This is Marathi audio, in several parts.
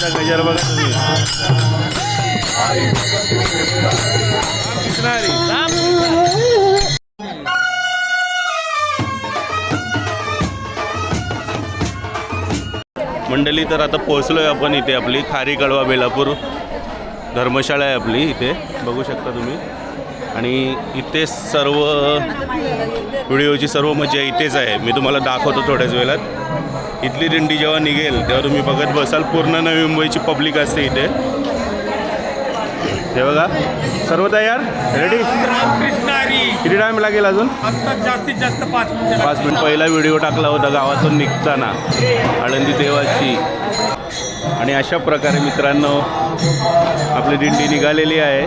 माऊलीचा गजर बघा तुम्ही. मंडळी तर आता पोहोचलोय आपण इथे आपली खारी कळवा बेलापूर धर्मशाळा आहे आपली इथे. बघू शकता तुम्ही. आणि इथे सर्व व्हिडिओची सर्व मजा इथेच आहे. मी तुम्हाला दाखवतो थोड्याच वेळात. इथली दिंडी जेव्हा निघेल तेव्हा तुम्ही बघत बसाल पूर्ण नवी मुंबईची पब्लिक असते इथे. हे बघा. सर्व तयार? रेडी किती टाईम लागेल अजून? जास्तीत जास्त पाच मिनिटं पाच मिनिट. पहिला व्हिडिओ टाकला होता गावातून निघताना आळंदी देवाची. आणि अशा प्रकारे मित्रांनो आपली दिंडी निघालेली आहे.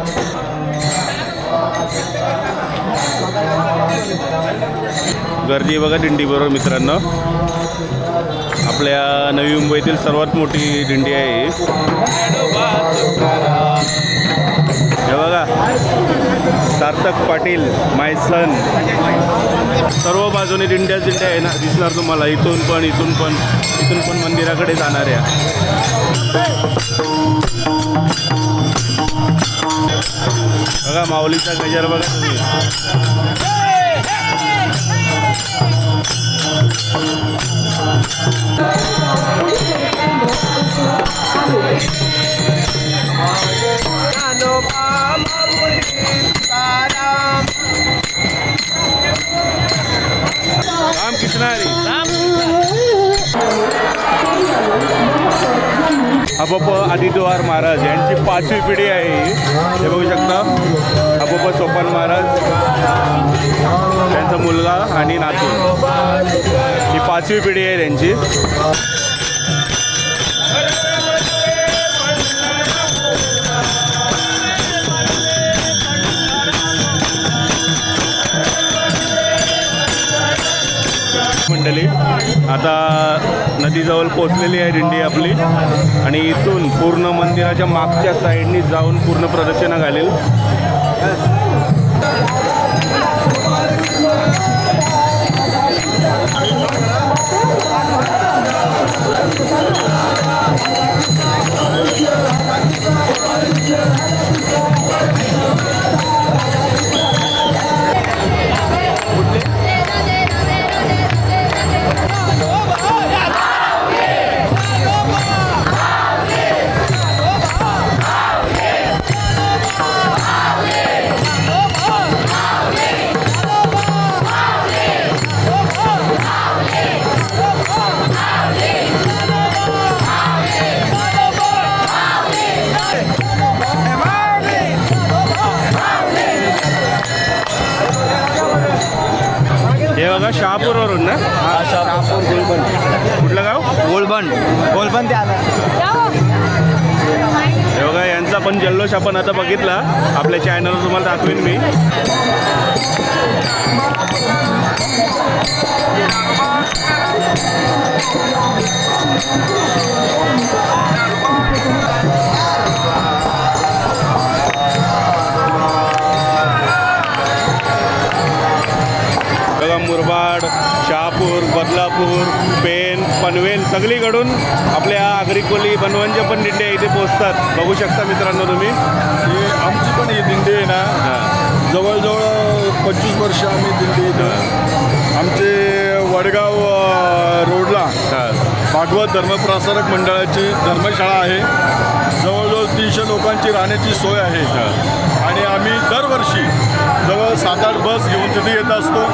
गर्दी बघा दिंडीबरोबर मित्रांनो. आपल्या नवी मुंबईतील सर्वात मोठी दिंडी आहे हे. बघा. सार्थक पाटील माय सन. सर्व बाजूने दिंड्याच दिंड्या आहे ना दिसणार तुम्हाला. इथून पण इथून पण इथून पण मंदिराकडे जाणाऱ्या. बघा माऊलीचा गजर बघा तुम्ही. राम अबप आदिद्वार महाराज यांची पाचवी पिढी आहे हे. बघू शकता. अबप सोपान महाराज त्यांचा मुलगा आणि नातू. ही पाचवी पिढी आहे त्यांची. मंडळी. आता नदीजवळ पोचलेली आहे दिंडी आपली. आणि इथून पूर्ण मंदिराच्या मागच्या साईडनी जाऊन पूर्ण प्रदक्षिणा घालेल. जल्लोष आपण आता बघितला. आपल्या चॅनलवर तुम्हाला दाखवेन मी. बघा मुरबाड शहापूर बदलापूर पेठ पनवेल सगळीकडून आपल्या आगरी कोली बनवंच्या पण दिंड्या इथे पोचतात बघू शकता मित्रांनो तुम्ही. ही आमची पण ही दिंडी आहे ना. जवळजवळ पंचवीस वर्ष आम्ही दिंडी आमचे वडगाव रोडला भागवत धर्मप्रसारक मंडळाची धर्मशाळा आहे. जवळजवळ तीनशे लोकांची राहण्याची सोय आहे. आणि आम्ही दरवर्षी जवळ सात आठ बस घेऊन तिथे येत असतो.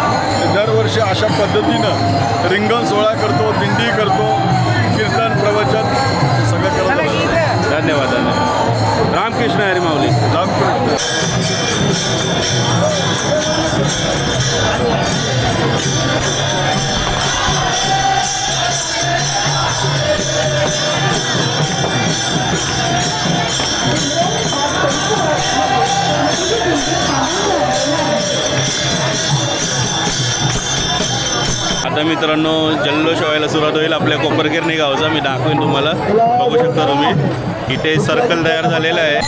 दरवर्षी अशा पद्धतीनं रिंगण सोहळा करतो दिंडी करतो कीर्तन प्रवचन हे सगळं करत असतो. धन्यवाद धन्यवाद. रामकृष्ण हरी माऊली. रामकृष्ण. मित्रांनो जल्लोष व्हायला सुरुवात होईल. आपल्या कोपरगिरणी गावचा मी दाखवेन तुम्हाला. बघू शकता तुम्ही. इथे सर्कल तयार झालेलं आहे.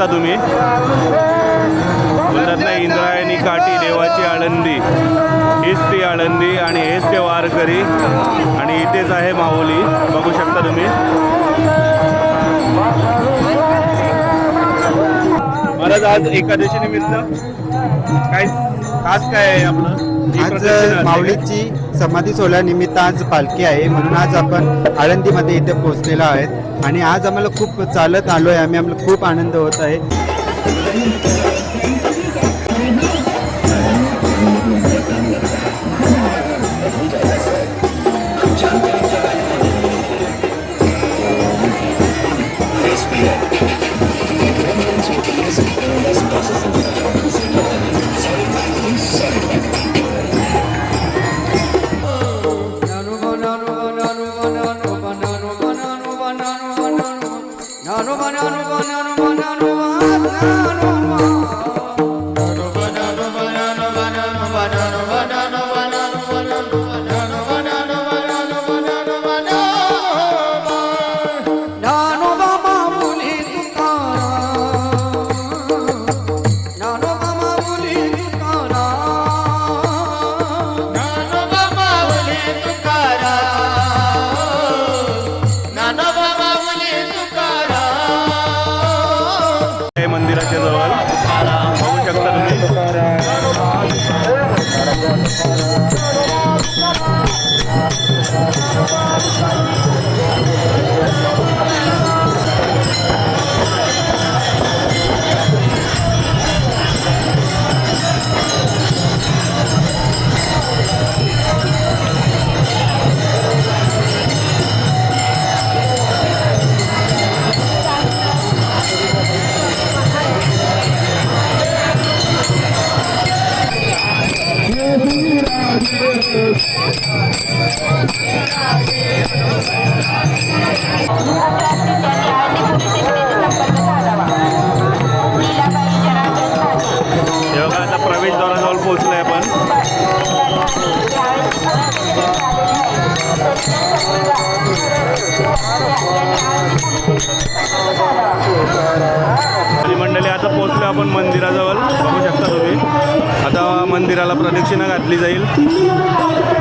शकता तुम्ही? बोलतात ना इंद्रायणी काठी देवाची आळंदी. हीच ती आळंदी आणि हेच ते वारकरी. आणि इथेच आहे माऊली. बघू शकता तुम्ही. महाराज आज एकादशी निमित्त काय खास काय आहे आपलं? आज? माऊलीची समाधी सोहळ्यानिमित्त आज पालखी आहे. म्हणून आज आपण आळंदीमध्ये इथे पोहोचलेलो आहेत. आणि आज आम्हाला खूप चालत आलो आहे आम्ही आम्हाला खूप आनंद होत आहे. मंदिराला प्रदक्षिणा घातली जाईल.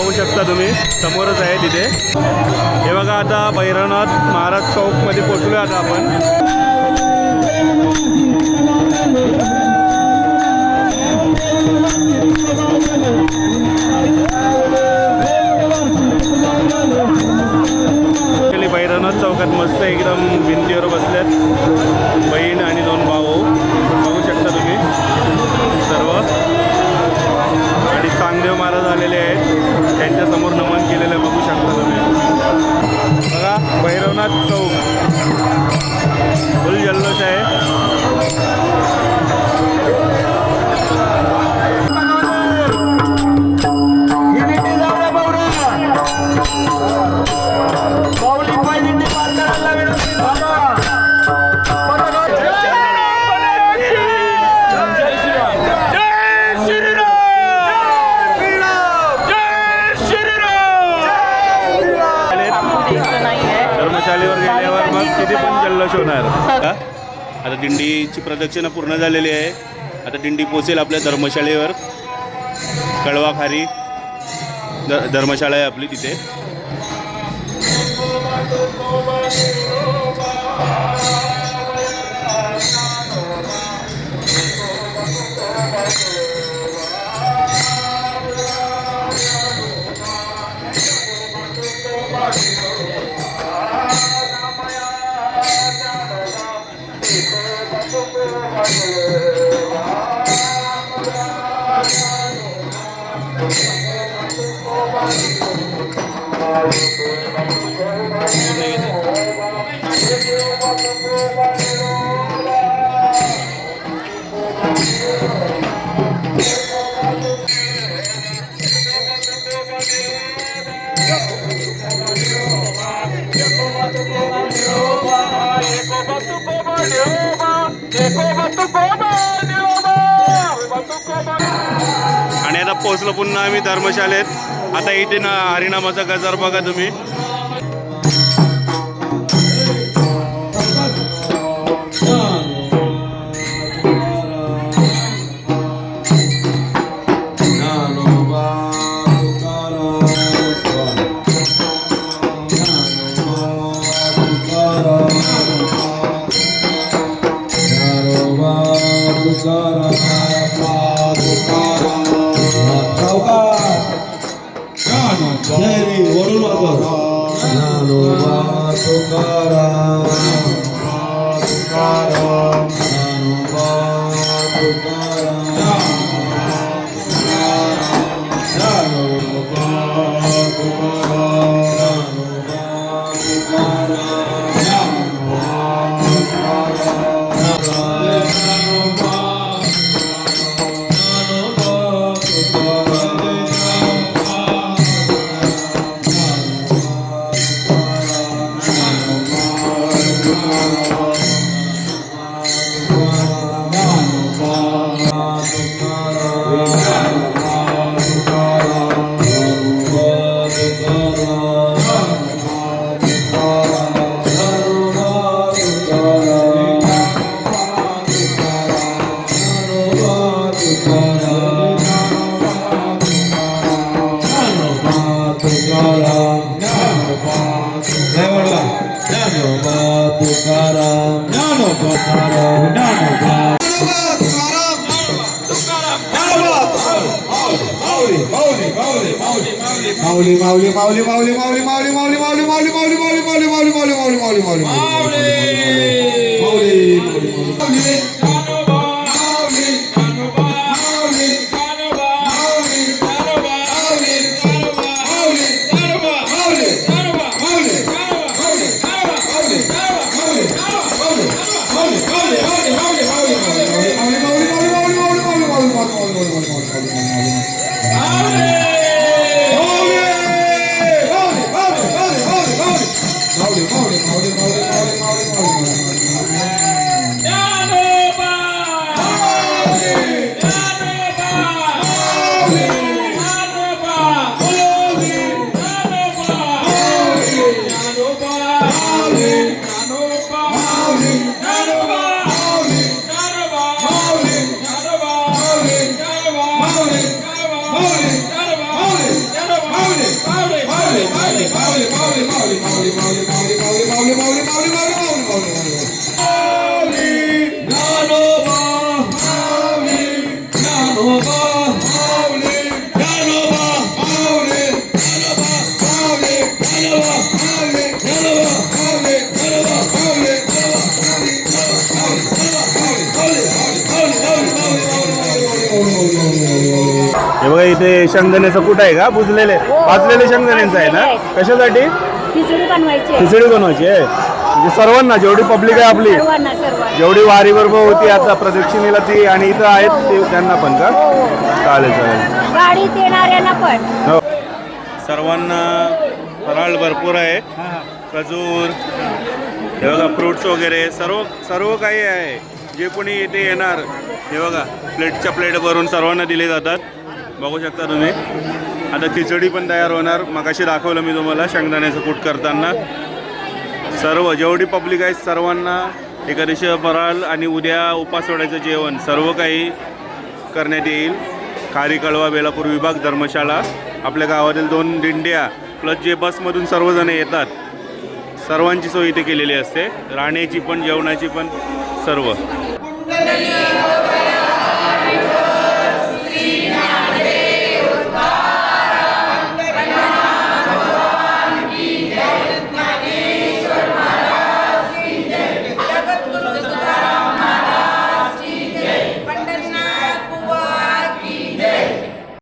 पाहू शकता तुम्ही. समोरच आहे तिथे. हे बघा आता भैरवनाथ महाराज चौकमध्ये पोचलो आता आपण. भैरवनाथ चौकात मस्त एकदम भिंतीवर बसल्यात आता दिंडीची प्रदक्षिणा पूर्ण झालेली आहे. आता दिंडी पोचेल आपल्या धर्मशाळेवर. कळवाखारी ध धर्मशाळा आहे आपली तिथे. आणि पोहोचलो पुन्हा आम्ही धर्मशालेत आता इथे ना हरिनामाचा गजर बघा तुम्ही Sara, Sara, Sara, சரி ஒரு மாதம் நானு துக்காராம் துக்காராம் நானு துக்காராம் माऊली माऊली माऊली माऊली माऊली माऊली माऊली माऊली माऊली माऊली माऊली माऊली माऊली माऊली माऊली माऊली माऊली माऊली माऊली हे इथे शेंगदाण्याचं कुठं आहे का? बुजलेले. भाजलेले शेंगदाण्यांचं आहे ना? कशासाठी? खिचडी बनवायची खिचडी बनवायची आहे. म्हणजे सर्वांना जेवढी पब्लिक आहे आपली. सर्वांना सर्वांना. जेवढी वारी बरोबर होती आता प्रदक्षिणेला ती आणि इथं आहेत ते त्यांना पण का? चालेल चालेल. गाडीत येणाऱ्यांना पण. हो. सर्वांना फराळ भरपूर आहे. खजूर हे बघा फ्रुट्स वगैरे सर्व सर्व काही आहे. जे कोणी इथे येणार हे बघा प्लेटच्या प्लेट भरून सर्वांना दिले जातात. बघू शकता तुम्ही. आता खिचडी पण तयार होणार. मगाशी दाखवलं मी तुम्हाला शेंगदाण्याचं कूट करताना. सर्व जेवढी पब्लिक आहे सर्वांना एकादशी फराळ आणि उद्या उपास सोडायचं जेवण सर्व काही करण्यात येईल. खारी कळवा बेलापूर विभाग धर्मशाळा. आपल्या गावातील दोन दिंड्या प्लस जे बसमधून सर्वजण येतात सर्वांची सोय इथे केलेली असते. राहण्याची पण जेवणाची पण सर्व.